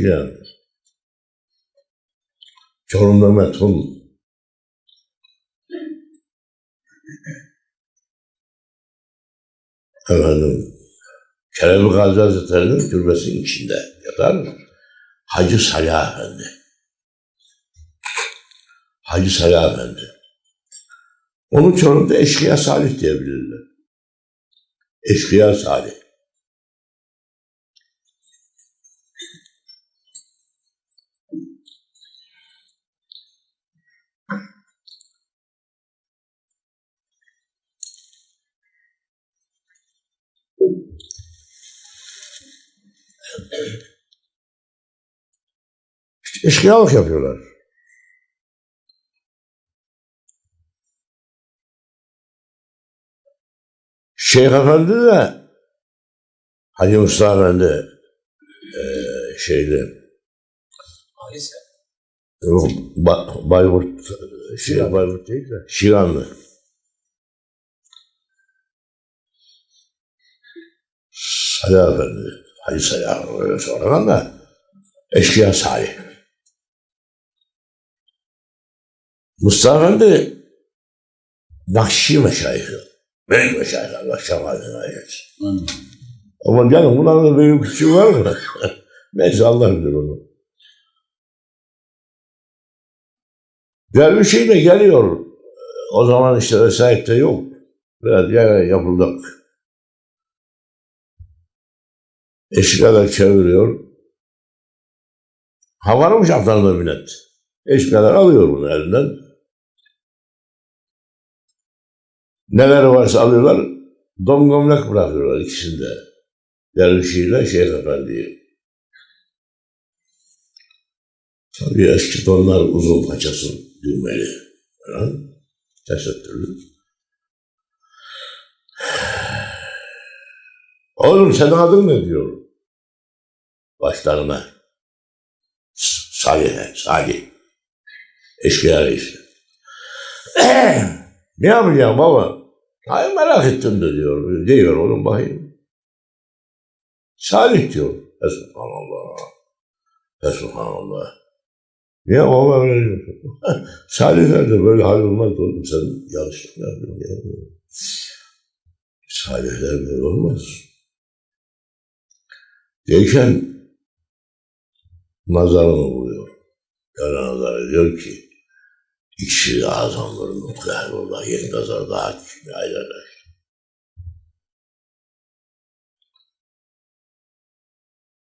Yani. Çorum'da metrun efendim Kerem Gazi Hazretleri'nin türbesinin içinde yatar Hacı Salih Efendi. Hacı Salih Efendi. Onu Çorum'da Eşkıya Salih diyebilirler. Eşkıya Salih. Eşkıyalık yapıyorlar. Şeyh Efendi de Hacı Mustafa Efendi eee şeyde Hangisi? yok, ba, Bayburt şey Bayburt değil de Şiranlı. Salih Efendi, Hacı Salih öyle sonradan da Eşkıya Salih. Mustafa Efendi Nakşi meşayihı. Büyük meşayih Allah şefaatine ayırsın. Ama canım bunların da büyük küçüğü var mı? Neyse Allah bilir onu. Derviş şey de geliyor. O zaman işte vesayet de yok. Biraz yani yapıldık. Eşkalar çeviriyor. Havarmış atlarına millet. Eşkalar alıyor bunu elinden. Neler varsa alıyorlar. Dom gömlek bırakıyorlar ikisinde. Dervişiyle Şeyh Efendi'yi. Tabii eski tonlar uzun paçası düğmeli falan. Tesettürlü. Oğlum senin adın ne diyor? Başlarına. Salih, Salih. Eşkıya reisi. ne yapacağım baba? Hayır merak ettim de diyor. Diyor oğlum bakayım. Salih diyor. Esubhanallah. Esubhanallah. Ya baba öyle. Salih böyle hal olmaz oğlum sen yanlışlık yapıyorsun ya. Salihler böyle olmaz. Deyken nazarını vuruyor. Yani nazar ediyor ki ikisi azamların mutlu Allah yeni nazar daha küçük aylarlar.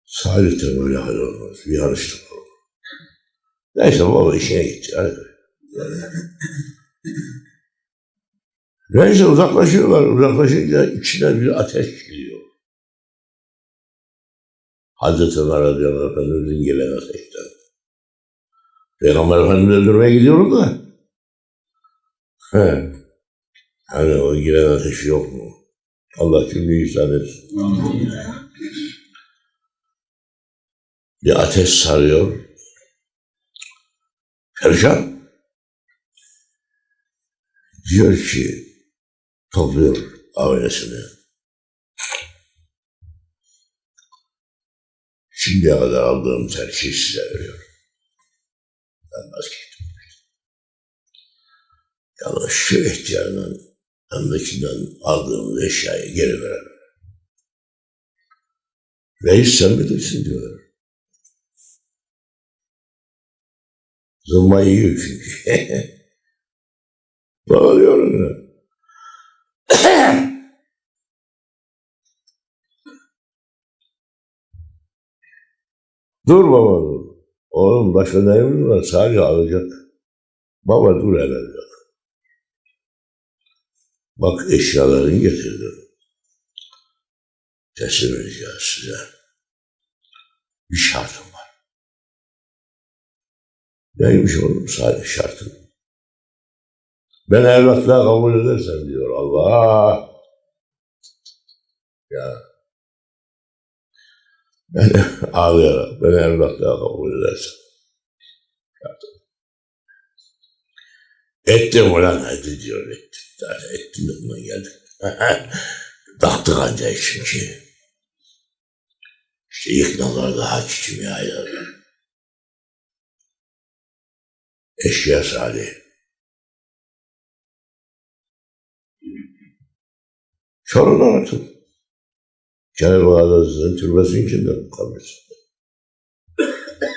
Salih de böyle hal olmaz. Bir yanlışlık olur. Neyse baba işine gitti. Neyse uzaklaşıyorlar. Uzaklaşınca içine bir ateş giriyor. Hazreti Ömer radıyallahu efendimizin gelen ateşten. Peygamber Efendimiz'i öldürmeye gidiyorum da. He. Hani o giren ateş yok mu? Allah cümleyi ihsan etsin. Bir ateş sarıyor. Perişan. Diyor ki topluyor ailesini. Şimdiye kadar aldığım terkiyi size veriyorum. Ben vazgeçtim. Yalnız şu ihtiyarın yandakinden aldığımız eşyayı geri verelim. Reis sen bilirsin diyor. Zımba yiyor çünkü. Bağırıyorum ya. dur baba dur. Oğlum başka neyimiz var? Sadece alacak. Baba dur hele diyor. Bak eşyalarını getirdim. Teslim edeceğiz size. Bir şartım var. Neymiş oğlum sadece şartım? Ben evlatlığa kabul edersem diyor Allah. Ya. Ben ağlayarak ben evlatlığa kabul edersem. Şartım. Ettim ulan etti diyor ettim. Zaten ettim de buna geldik. Taktık anca çünkü. İşte iknalar da Hacı Eşya Salih. Çorum'dan atın. Cenab-ı Hazretleri'nin türbesinin içinde kabrisi.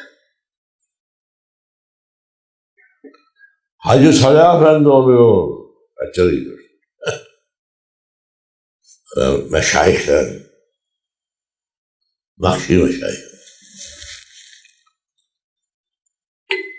Hacı Salih Efendi oluyor. Kaçırıydır. Meşayihler. Nakşi meşayih.